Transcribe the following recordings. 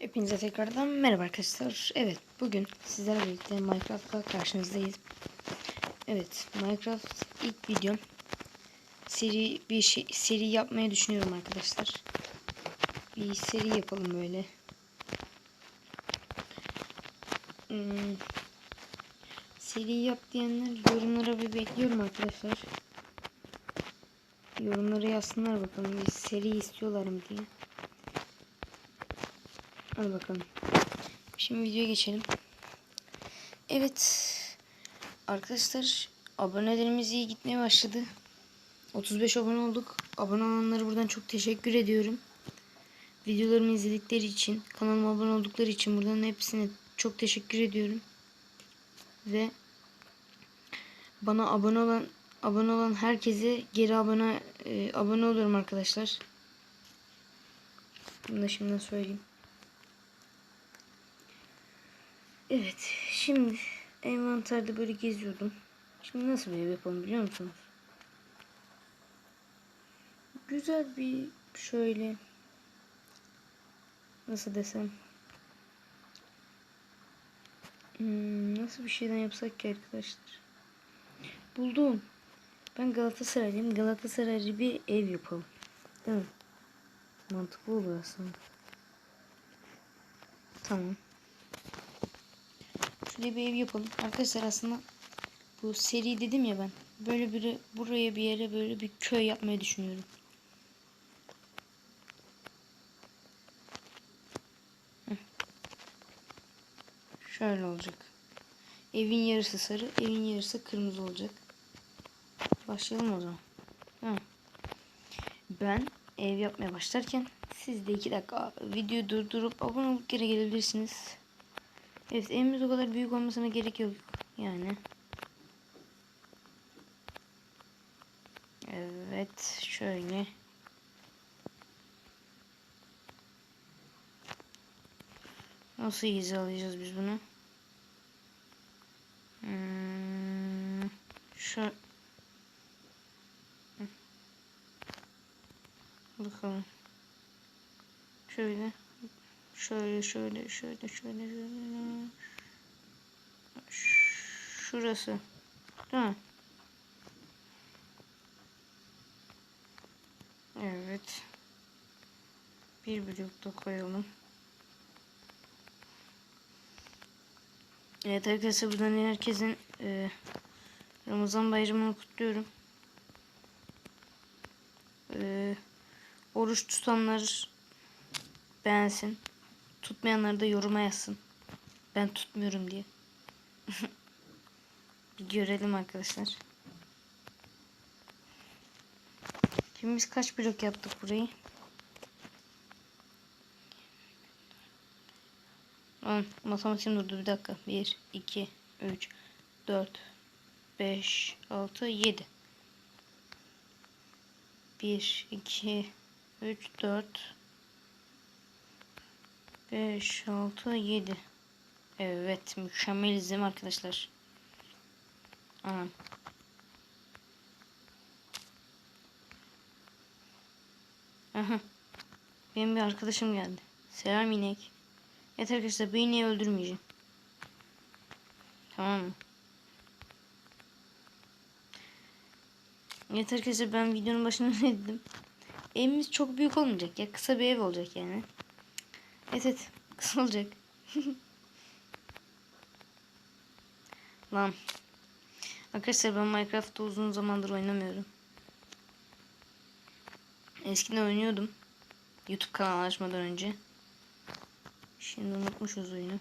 Hepinize tekrardan merhaba arkadaşlar. Evet bugün sizlerle birlikte Minecraft'la karşınızdayız. Evet Minecraft ilk videom. Seri bir şey seri yapmayı düşünüyorum arkadaşlar. Bir seri yapalım böyle. Hmm, seri yap diyenler yorumlara bir bekliyorum arkadaşlar. Yorumlara yazsınlar bakalım bir seri istiyorlar mı diye. Hadi bakalım. Şimdi videoya geçelim. Evet. Arkadaşlar abonelerimiz iyi gitmeye başladı. 35 abone olduk. Abone olanlara buradan çok teşekkür ediyorum. Videolarımı izledikleri için, kanalıma abone oldukları için buradan hepsine çok teşekkür ediyorum. Ve bana abone olan abone olan herkese geri abone e, abone oluyorum arkadaşlar. Bunu da şimdiden söyleyeyim. Evet, şimdi envanterde böyle geziyordum. Şimdi nasıl bir ev yapalım biliyor musunuz? Güzel bir şöyle nasıl desem hmm, nasıl bir şeyden yapsak ki arkadaşlar? Buldum. Ben Galatasaraylıyım. Galatasaraylı bir ev yapalım. Değil mi? Mantıklı olur aslında. Tamam. Şöyle bir ev yapalım. Arkadaşlar aslında bu seri dedim ya ben. Böyle bir buraya bir yere böyle bir köy yapmayı düşünüyorum. Şöyle olacak. Evin yarısı sarı, evin yarısı kırmızı olacak. Başlayalım o zaman. Heh. Ben ev yapmaya başlarken siz de iki dakika videoyu durdurup abone olup geri gelebilirsiniz. Evet evimiz o kadar büyük olmasına gerek yok yani. Evet şöyle. Nasıl hizalayacağız biz bunu? Hmm, şu Bakalım. Şöyle. Şöyle şöyle şöyle şöyle şöyle. Şurası. Değil mi? Evet. Bir blok da koyalım. Evet arkadaşlar buradan herkesin e, Ramazan bayramını kutluyorum. E, oruç tutanlar beğensin. Tutmayanlar da yoruma yazsın. Ben tutmuyorum diye. Bir görelim arkadaşlar. Şimdi kaç blok yaptık burayı? 10. Matematiğim durdu bir dakika. 1, 2, 3, 4, 5, 6, 7. 1, 2, 3, 4, 5, 6, 7. Evet mükemmel arkadaşlar. Anam. Aha. Benim bir arkadaşım geldi. Selam inek. Evet arkadaşlar bu ineği öldürmeyeceğim. Tamam mı? Evet arkadaşlar ben videonun başına ne dedim? Evimiz çok büyük olmayacak ya. Kısa bir ev olacak yani. Evet evet. Kısa olacak. Lan. Arkadaşlar ben Minecraft'ta uzun zamandır oynamıyorum. Eskiden oynuyordum. YouTube kanalı açmadan önce. Şimdi unutmuşuz oyunu.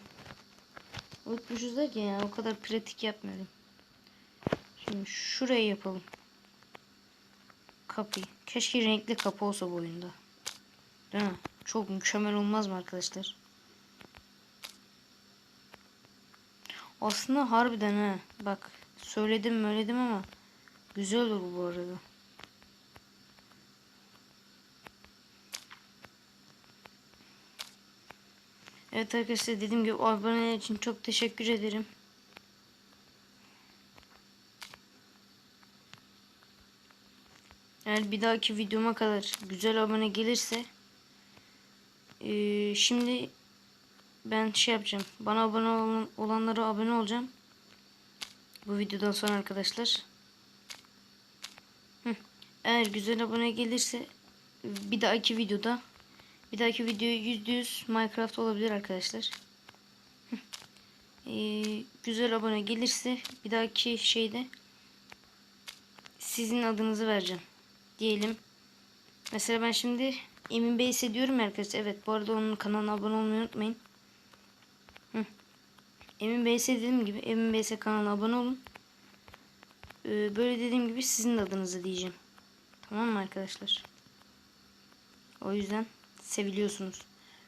Unutmuşuz derken yani o kadar pratik yapmıyorum. Şimdi şurayı yapalım. Kapıyı. Keşke renkli kapı olsa bu oyunda. Değil mi? Çok mükemmel olmaz mı arkadaşlar? Aslında harbiden ha. Bak söyledim söyledim ama güzel olur bu arada. Evet arkadaşlar dediğim gibi aboneler için çok teşekkür ederim. Eğer bir dahaki videoma kadar güzel abone gelirse ee, şimdi ben şey yapacağım. Bana abone olan, olanlara abone olacağım. Bu videodan sonra arkadaşlar. Hı. Eğer güzel abone gelirse bir dahaki videoda bir dahaki video %100 Minecraft olabilir arkadaşlar. Ee, güzel abone gelirse bir dahaki şeyde sizin adınızı vereceğim. Diyelim. Mesela ben şimdi Emin Bey hissediyorum arkadaşlar. Evet bu arada onun kanalına abone olmayı unutmayın. Hı. Emin Bey dediğim gibi Emin Bey kanalına abone olun. Ee, böyle dediğim gibi sizin de adınızı diyeceğim. Tamam mı arkadaşlar? O yüzden seviliyorsunuz.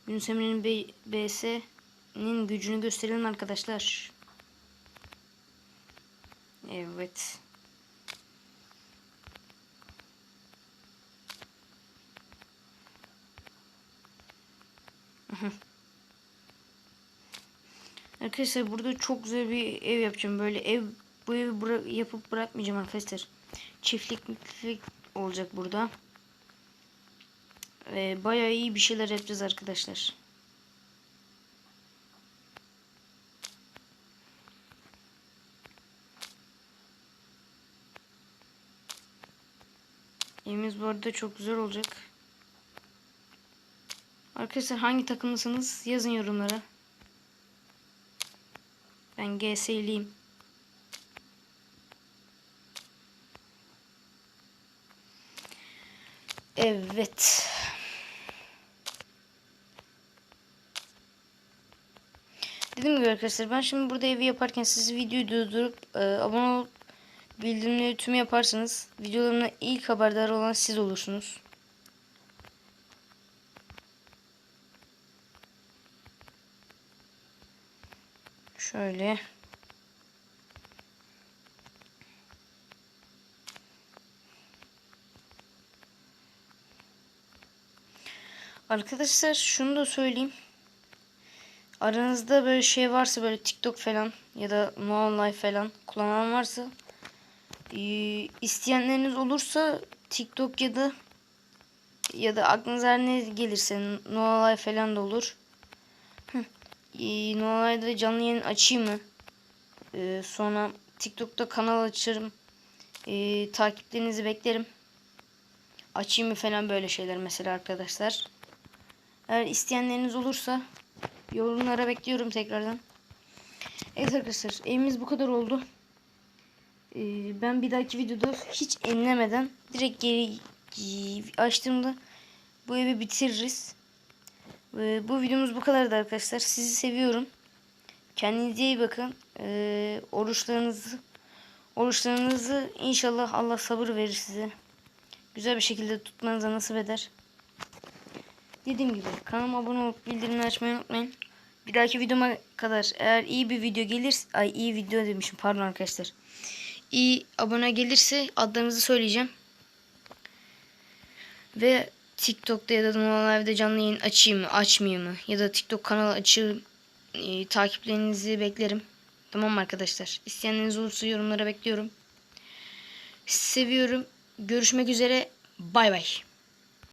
Yunus Emre'nin BS'nin gücünü gösterelim arkadaşlar. Evet. Arkadaşlar burada çok güzel bir ev yapacağım. Böyle ev bu evi bıra- yapıp bırakmayacağım arkadaşlar. Çiftlik mutfak olacak burada. Ee, bayağı iyi bir şeyler yapacağız arkadaşlar. Evimiz bu arada çok güzel olacak. Arkadaşlar hangi takımlısınız yazın yorumlara. Ben GS'liyim. Evet. Dediğim gibi arkadaşlar ben şimdi burada evi yaparken siz videoyu durdurup e, abone olup bildirimleri tüm yaparsanız videolarımda ilk haberdar olan siz olursunuz. Şöyle. Arkadaşlar şunu da söyleyeyim. Aranızda böyle şey varsa böyle TikTok falan ya da No Life falan kullanan varsa e, isteyenleriniz olursa TikTok ya da ya da aklınıza ne gelirse No Life falan da olur. E, No Life'da canlı yayın açayım mı? E, sonra TikTok'ta kanal açarım. E, takiplerinizi beklerim. Açayım mı falan böyle şeyler mesela arkadaşlar. Eğer isteyenleriniz olursa yorumlara bekliyorum tekrardan. Evet arkadaşlar evimiz bu kadar oldu. Ee, ben bir dahaki videoda hiç enlemeden direkt geri açtığımda bu evi bitiririz. Ee, bu videomuz bu kadardı arkadaşlar. Sizi seviyorum. Kendinize iyi bakın. Ee, oruçlarınızı oruçlarınızı inşallah Allah sabır verir size. Güzel bir şekilde tutmanıza nasip eder. Dediğim gibi kanalıma abone olup bildirimleri açmayı unutmayın. Bir dahaki videoma kadar eğer iyi bir video gelirse ay iyi video demişim pardon arkadaşlar. İyi abone gelirse adlarınızı söyleyeceğim. Ve TikTok'ta ya da Nova Live'de canlı yayın açayım mı açmayayım mı ya da TikTok kanalı açayım e, takiplerinizi beklerim. Tamam mı arkadaşlar? İsteyenleriniz olursa yorumlara bekliyorum. Seviyorum. Görüşmek üzere. Bay bay.